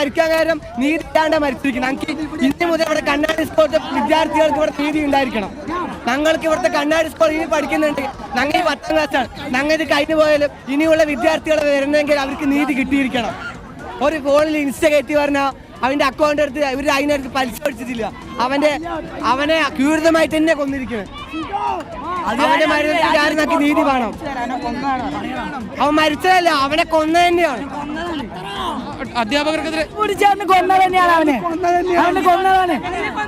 മരിക്കാൻ കാരണം നീതി ഇല്ലാണ്ട് മരിച്ചിരിക്കണം ഞങ്ങൾക്ക് ഇന്ന് മുതൽ ഇവിടെ കണ്ണാടി സ്കൂളിലെ വിദ്യാർത്ഥികൾക്ക് ഇവിടെ നീതി ഉണ്ടായിരിക്കണം. ഞങ്ങൾക്ക് ഇവിടുത്തെ കണ്ണാടി സ്കൂൾ ഇനി പഠിക്കുന്നുണ്ട്. ഞങ്ങൾ ഈ പത്താം ക്ലാസ്സാണ് ഞങ്ങൾ ഇത് കഴിഞ്ഞു പോയാലും ഇനിയുള്ള വിദ്യാർത്ഥികൾ വരുന്നെങ്കിൽ അവർക്ക് നീതി കിട്ടിയിരിക്കണം. ഒരു ഫോണിൽ ഇൻസ്റ്റ കയറ്റി പറഞ്ഞാൽ അവന്റെ അക്കൗണ്ട് എടുത്ത് ഇവർ അതിനടുത്ത് പലിശ അടിച്ചിട്ടില്ല അവന്റെ അവനെ ക്യൂരിതമായിട്ട് തന്നെ കൊന്നിരിക്കുന്നത് അവന്റെ കാരണമാക്കി നീതി വേണം. അവൻ മരിച്ചതല്ല അവനെ കൊന്ന തന്നെയാണ്. അധ്യാപകർക്കെതിരെ കുടിച്ചേർന്ന് കൊന്ന തന്നെയാണ് അവനെ. അവന് കൊന്നതാണ്.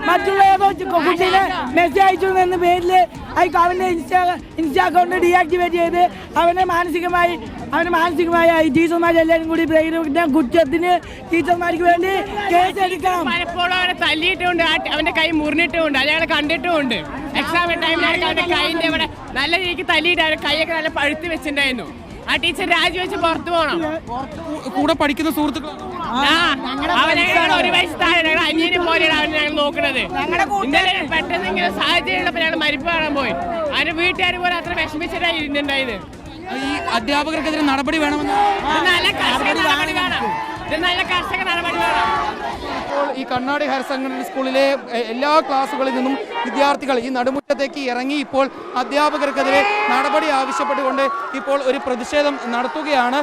മറ്റുള്ള ഏതോ ചി- കുട്ടീനെ മെസ്സേജ് അയച്ചു എന്ന പേരിൽ അയക്കും അവന്റെ ഇൻസ്റ്റാ ഇൻസ്റ്റാ അക്കൗണ്ട് ഡീആക്ടിവേറ്റ് ചെയ്ത് അവനെ മാനസികമായി അവന് മാനസികമായി ടീച്ചർമാർ എല്ലാവരും കൂടി ബ്രെയിൻ കുറ്റത്തിന് ടീച്ചർമാർക്ക് വേണ്ടി കേസ് എടുക്കണം. പലപ്പോഴും അവനെ തല്ലിയിട്ടുമുണ്ട്. അവന്റെ കൈ മുറിഞ്ഞിട്ടുമുണ്ട്. അയാളെ കണ്ടിട്ടുമുണ്ട്. എക്സാം ടൈമിലൊക്കെ അവന്റെ കൈന്റെ ഇവിടെ നല്ല രീതിക്ക് തല്ലിയിട്ട് അവന്റെ കൈയൊക്കെ നല്ല പഴുത്തി വെച്ചിട്ടുണ്ടായിരുന്നു. ആ ടീച്ചർ രാജിവെച്ച് പുറത്തു പോകണം കൂടെ പഠിക്കുന്ന സുഹൃത്തുക്കൾ ആ, അവനെ ഒരു വയസ്സ് താഴെ ഞങ്ങൾ അനിയനെ പോലെയാണ് അവനെ ഞങ്ങൾ നോക്കുന്നത്. ഇന്നലെ പെട്ടെന്ന് ഇങ്ങനെ സാഹചര്യം ഉള്ളപ്പോൾ ഞങ്ങൾ മരിപ്പ് കാണാൻ പോയി. അവന്റെ വീട്ടുകാർ പോലും അത്ര വിഷമിച്ചിട്ടാണ് ഇരുന്നുണ്ടായത് ഈ അധ്യാപകർക്കെതിരെ നടപടി വേണമെന്ന് നല്ല കർഷക നടപടി വേണം. ഇത് നല്ല കർഷക നടപടി വേണം. ഈ കണ്ണാടി ഹയർ സെക്കൻഡറി സ്കൂളിലെ എല്ലാ ക്ലാസ്സുകളിൽ നിന്നും വിദ്യാർത്ഥികൾ ഈ നടുമുറ്റത്തേക്ക് ഇറങ്ങി ഇപ്പോൾ അധ്യാപകർക്കെതിരെ നടപടി ആവശ്യപ്പെട്ടുകൊണ്ട് ഇപ്പോൾ ഒരു പ്രതിഷേധം നടത്തുകയാണ്.